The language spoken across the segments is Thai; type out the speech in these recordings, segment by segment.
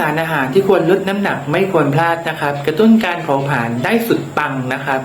สารอาหารที่ควรลดน้ำหนักไม่ควรพลาดนะครับ กระตุ้นการเผาผลาญได้สุดปังนะครับ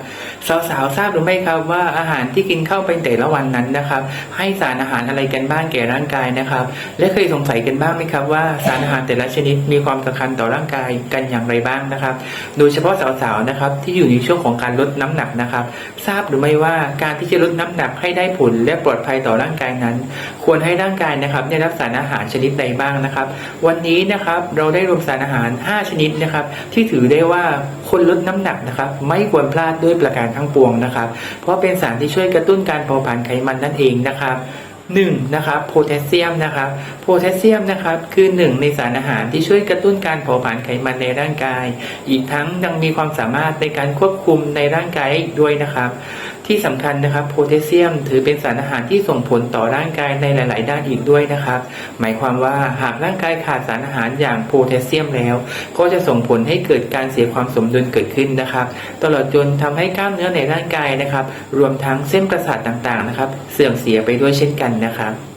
สาวๆทราบหรือไม่ครับว่าอาหารที่กินเข้าไปแต่ละวันนั้นนะครับ ให้สารอาหารอะไรกันบ้างแก่ร่างกายนะครับ และเคยสงสัยกันบ้างไหมครับว่าสารอาหารแต่ละชนิดมีความสำคัญต่อร่างกายกันอย่างไรบ้างนะครับ โดยเฉพาะสาวๆนะครับที่อยู่ในช่วงของการลดน้ำหนักนะครับ ทราบหรือไม่ว่าการที่จะลดน้ำหนักให้ได้ผลและปลอดภัยต่อร่างกายนั้น ควรให้ร่างกายนะครับได้รับสารอาหารชนิดใดบ้างนะครับ วันนี้นะครับเราได้รวมสารอาหาร 5 ชนิดนะครับ ที่ถือได้ว่าคนลดน้ำหนักนะครับ ไม่ควรพลาดด้วยประการทั้งปวงนะครับ เพราะเป็นสารที่ช่วยกระตุ้นการเผาผลาญไขมันนั่นเองนะครับหนึ่งนะครับโพแทสเซียมนะครับโพแทสเซียมนะครับคือหนึ่งในสารอาหารที่ช่วยกระตุ้นการเผาผลาญไขมันในร่างกาย อีกทั้งยังมีความสามารถในการควบคุมในร่างกายด้วยนะครับ ที่สำคัญนะครับโพแทสเซียม ถือเป็นสารอาหารที่ส่งผลต่อร่างกายในหลาย ๆ ด้านอีกด้วยนะครับ หมายความว่าหากร่างกายขาดสารอาหารอย่างโพแทสเซียมแล้ว ก็จะส่งผลให้เกิดการเสียความสมดุลเกิดขึ้นนะครับ ตลอดจนทำให้กล้ามเนื้อในร่างกายนะครับ รวมทั้งเส้นประสาทต่าง ๆ นะครับ เสื่อมเสียไปด้วยเช่นกันนะครับ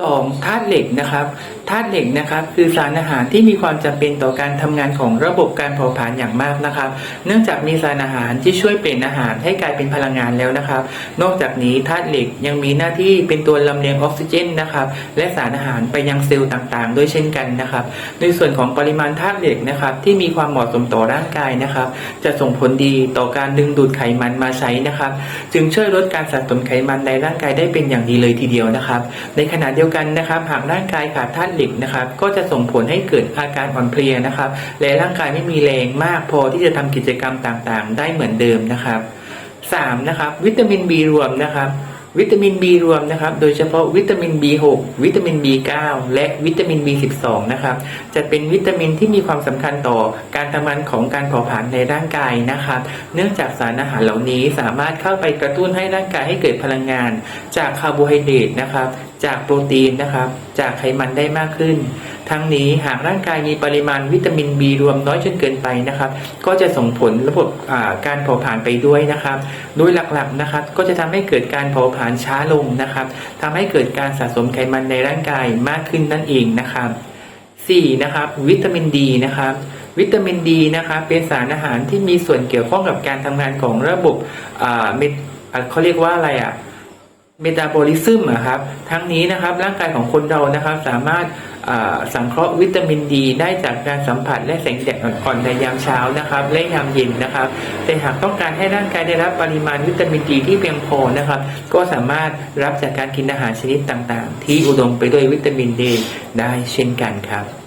สองธาตุเหล็กนะครับธาตุเหล็กนะครับคือสารอาหารที่มีความจำเป็นต่อการทำงานของระบบการเผาผลาญอย่างมากนะครับ เนื่องจากมีสารอาหารที่ช่วยเปลี่ยนอาหารให้กลายเป็นพลังงานแล้วนะครับ นอกจากนี้ธาตุเหล็กยังมีหน้าที่เป็นตัวลำเลียงออกซิเจนนะครับและสารอาหารไปยังเซลล์ต่างๆ ด้วยเช่นกันนะครับ ในส่วนของปริมาณธาตุเหล็กนะครับที่มีความเหมาะสมต่อร่างกายนะครับ จะส่งผลดีต่อการดึงดูดไขมันมาใช้นะครับ จึงช่วยลดการสะสมไขมันในร่างกายได้เป็นอย่างดีเลยทีเดียวนะครับ ในขณะเดียวกันนะครับ หากร่างกายขาดธาตุเหล็กนะครับ ก็จะส่งผลให้เกิดอาการอ่อนเพลียนะครับ และร่างกายไม่มีแรงมากพอที่จะทำกิจกรรมต่างๆ ได้เหมือนเดิมนะครับสามนะครับ วิตามิน B รวมนะครับวิตามิน B รวมนะครับ โดยเฉพาะวิตามิน B6 วิตามิน B9 และวิตามิน B12 นะครับ จะเป็นวิตามินที่มีความสำคัญต่อการทำงานของการเผาผลาญในร่างกายนะครับ เนื่องจากสารอาหารเหล่านี้สามารถเข้าไปกระตุ้นให้ร่างกายให้เกิดพลังงาน จากคาร์โบไฮเดรตนะครับ จากโปรตีนนะครับ จากไขมันได้มากขึ้น ทั้งนี้หากร่างกายมีปริมาณวิตามิน B รวมน้อยจนเกินไปนะครับ ก็จะส่งผลระบบการเผาผลาญไปด้วยนะครับ โดยหลักๆนะครับ ก็จะทำให้เกิดการเผาผลาญช้าลงนะครับทำให้เกิดการสะสมไขมันในร่างกายมากขึ้นนั่นเองนะครับ 4. นะครับวิตามินดีนะครับวิตามินดีนะครับเป็นสารอาหารที่มีส่วนเกี่ยวข้องกับการทำงานของระบบเขาเรียกว่าอะไรอะ เมตาบอลิซึมอะครับ ทั้งนี้นะครับร่างกายของคนเรานะครับ สามารถสังเคราะห์วิตามินดี ได้จากการสัมผัสและแสงแดดอ่อนๆในยามเช้านะครับ และยามเย็นนะครับ แต่หากต้องการให้ร่างกายได้รับปริมาณวิตามินดีที่เพียงพอนะครับ ก็สามารถรับจากการกินอาหารชนิดต่างๆ ที่อุดมไปด้วยวิตามินดีได้เช่นกันครับ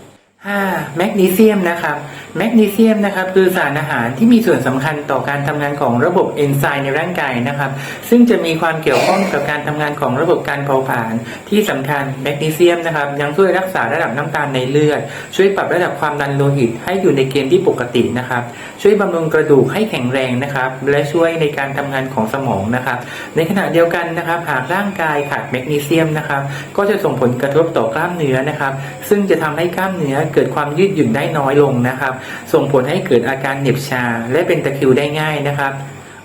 5. แมกนีเซียมนะครับแมกนีเซียมนะครับคือสารอาหารที่มีส่วนสำคัญต่อการทำงานของระบบเอนไซม์ในร่างกายนะครับ ซึ่งจะมีความเกี่ยวข้องกับการทำงานของระบบการเผาผลาญที่สำคัญแมกนีเซียมนะครับยังช่วยรักษาระดับน้ำตาลในเลือด ช่วยปรับระดับความดันโลหิตให้อยู่ในเกณฑ์ที่ปกตินะครับ ช่วยบำรุงกระดูกให้แข็งแรงนะครับ และช่วยในการทำงานของสมองนะครับ ในขณะเดียวกันนะครับ หากร่างกายขาดแมกนีเซียมนะครับ ก็จะส่งผลกระทบต่อกล้ามเนื้อนะครับ ซึ่งจะทำให้กล้ามเนื้อเกิดความยืดหยุ่นได้น้อยลงนะครับ ส่งผลให้เกิดอาการเหน็บชา และเป็นตะคริวได้ง่ายนะครับ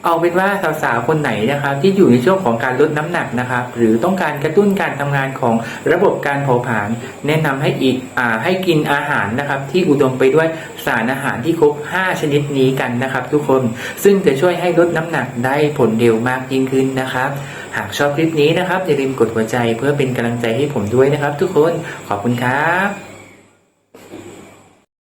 เอาเป็นว่าสาวๆคนไหนนะครับ ที่อยู่ในช่วงของการลดน้ำหนักนะครับ หรือต้องการกระตุ้นการทำงานของระบบการเผาผลาญแนะนำให้อีกอ่าให้กินอาหารนะครับ ที่อุดมไปด้วยสารอาหารที่ครบ 5 ชนิดนี้กันนะครับ ทุกคนซึ่งจะช่วยให้ลดน้ำหนักได้ผลเร็วมากยิ่งขึ้นนะครับ หากชอบคลิปนี้นะครับอย่าลืมกดหัวใจเพื่อเป็นกำลังใจให้ผมด้วยนะครับ ทุกคนขอบคุณครับ